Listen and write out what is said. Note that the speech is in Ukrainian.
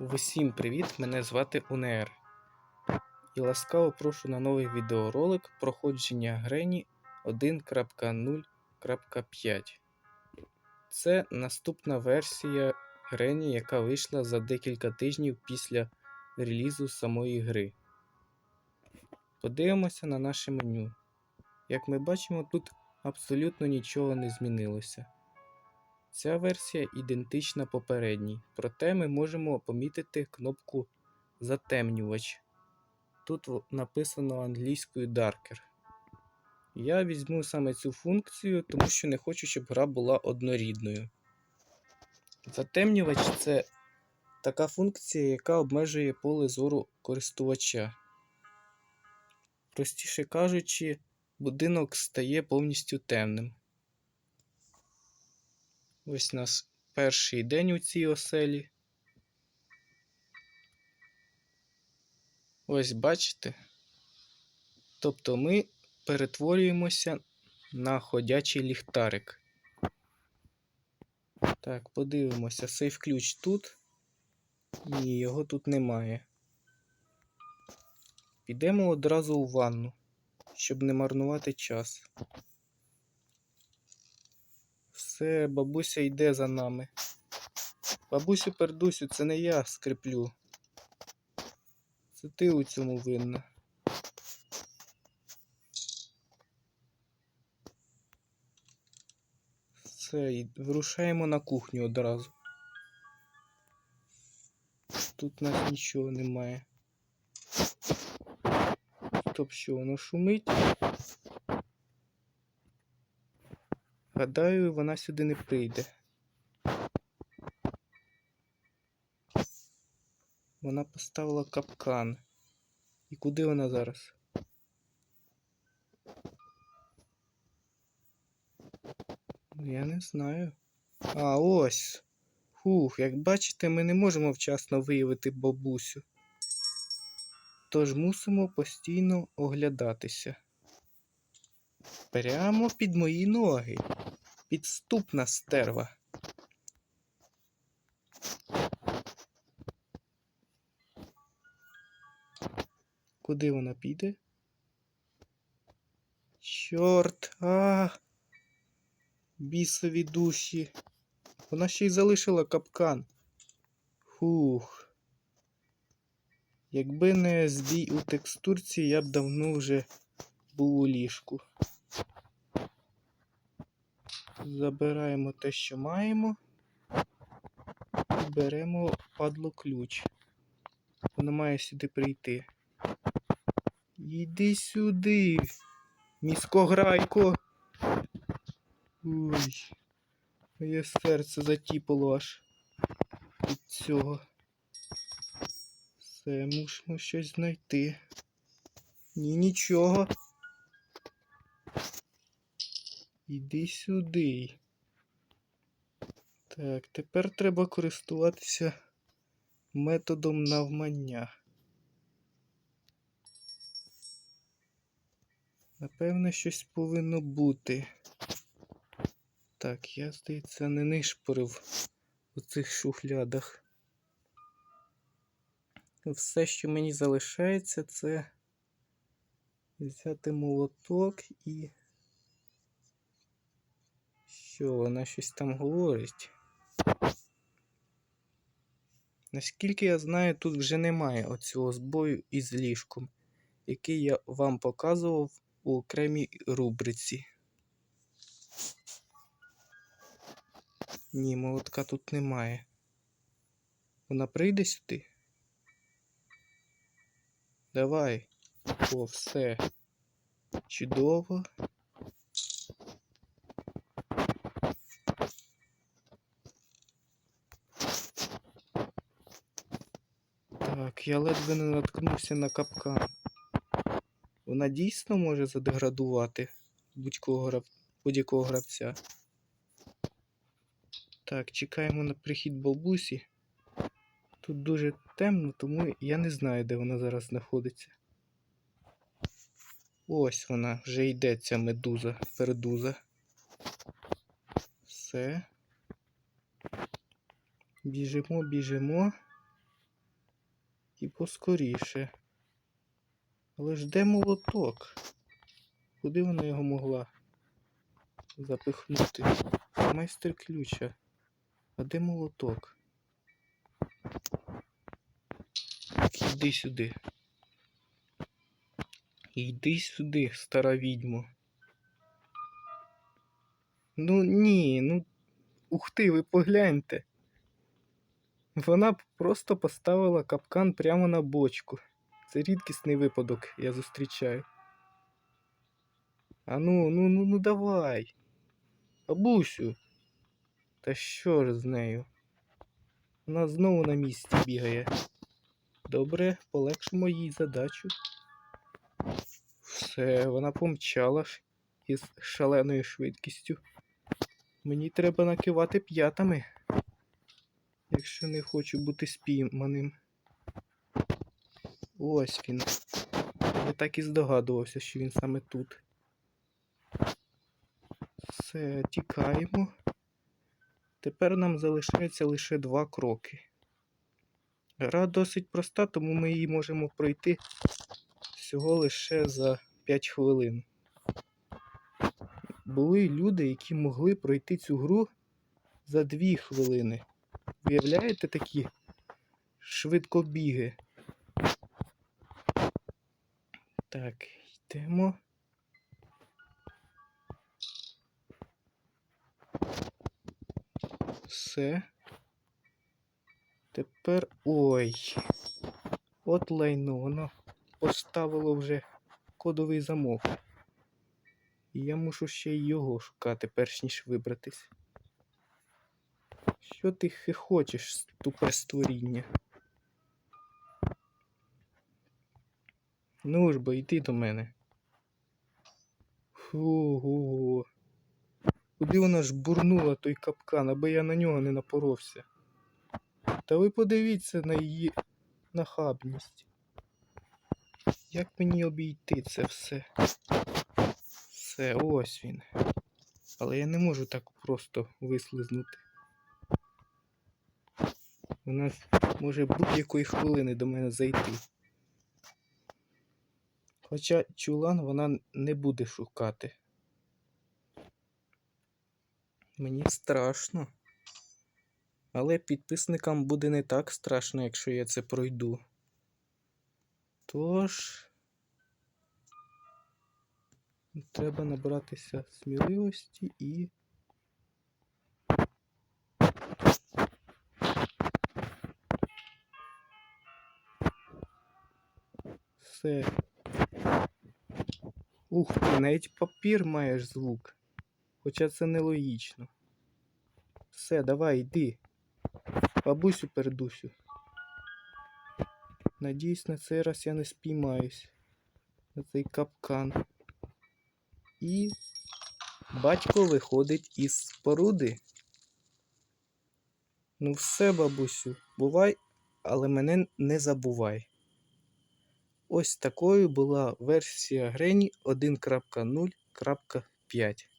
Усім привіт! Мене звати УНР. І ласкаво прошу на новий відеоролик проходження Грені 1.0.5. Це наступна версія Грені, яка вийшла за декілька тижнів після релізу самої гри. Подивимося на наше меню. Як ми бачимо, тут абсолютно нічого не змінилося. Ця версія ідентична попередній, проте ми можемо помітити кнопку Затемнювач. Тут написано англійською Darker. Я візьму саме цю функцію, тому що не хочу, щоб гра була однорідною. Затемнювач це така функція, яка обмежує поле зору користувача. Простіше кажучи, будинок стає повністю темним. Ось у нас перший день у цій оселі. Ось бачите? Тобто ми перетворюємося на ходячий ліхтарик. Так, подивимося, сейф ключ тут. Ні, його тут немає. Підемо одразу у ванну, щоб не марнувати час. Все, бабуся йде за нами. Бабусю пердусю, це не я скриплю. Це ти у цьому винна. Все, вирушаємо на кухню одразу. Тут нас нічого немає. Стоп, що воно шумить? Гадаю, вона сюди не прийде. Вона поставила капкан. І куди вона зараз? Ну, Я не знаю. А, ось. Хух, як бачите, ми не можемо вчасно виявити бабусю. Тож мусимо постійно оглядатися. Прямо під мої ноги. Підступна стерва. Куди вона піде? Чорт, а. Бісові душі. Вона ще й залишила капкан. Фух. Якби не збій у текстурці, я б давно вже був у ліжку. Забираємо те, що маємо. І беремо падло ключ. Вона має сюди прийти. Йди сюди, міскограйко. Ой, моє серце затіпало аж від цього. Все, мусимо щось знайти. Ні, нічого. Іди сюди. Так, тепер треба користуватися методом навмання. Напевно, щось повинно бути. Так, я, здається, не нишпорив у цих шухлядах. Все, що мені залишається, це взяти молоток і. Що, вона щось там говорить? Наскільки я знаю, тут вже немає оцього збою із ліжком, який я вам показував у окремій рубриці. Ні, молотка тут немає. Вона прийде сюди? Давай. О, все. Чудово. Я ледве не наткнувся на капкан. Вона дійсно може задеградувати будь-кого грав... будь-якого гравця. Так, чекаємо на прихід бабусі. Тут дуже темно, тому я не знаю, де вона зараз знаходиться. Ось вона, вже йде ця медуза, пердуза. Все. Біжимо, біжимо. Поскоріше. Але ж де молоток? Куди вона його могла запихнути? Майстер ключа. А де молоток? Іди сюди. Йди сюди, стара відьмо. Ну ні, ну ух ти, ви погляньте. Вона просто поставила капкан прямо на бочку. Це рідкісний випадок, я зустрічаю. А ну, ну, ну, ну давай. Бабусю. Та що ж з нею? Вона знову на місці бігає. Добре, полегшимо їй задачу. Все, вона помчала ж із шаленою швидкістю. Мені треба накивати п'ятами, якщо не хочу бути спійманим. Ось він. Я так і здогадувався, що він саме тут. Все, тікаємо. Тепер нам залишається лише два кроки. Гра досить проста, тому ми її можемо пройти всього лише за 5 хвилин. Були люди, які могли пройти цю гру за 2 хвилини. Уявляєте такі швидкобіги? Так, йдемо. Все. Тепер. Ой. От лайно, воно поставило вже кодовий замок. І я мушу ще й його шукати, перш ніж вибратись. Що ти хихочеш, тупе створіння? Ну ж бо йди до мене. Фу. Куди вона ж бурнула той капкан, аби я на нього не напоровся. Та ви подивіться на її нахабність. Як мені обійти це все? Все, ось він. Але я не можу так просто вислизнути. Вона може будь-якої хвилини до мене зайти. Хоча чулан вона не буде шукати. Мені страшно. Але підписникам буде не так страшно, якщо я це пройду. Тож. Треба набратися сміливості і. Все. Ух ти, навіть папір маєш звук. Хоча це нелогічно. Все, давай, йди. Бабусю передусю. Надіюсь, на цей раз я не спіймаюсь на цей капкан. І батько виходить із споруди. Ну все, бабусю, бувай, але мене не забувай. Ось такою була версія Грені 1.0.5.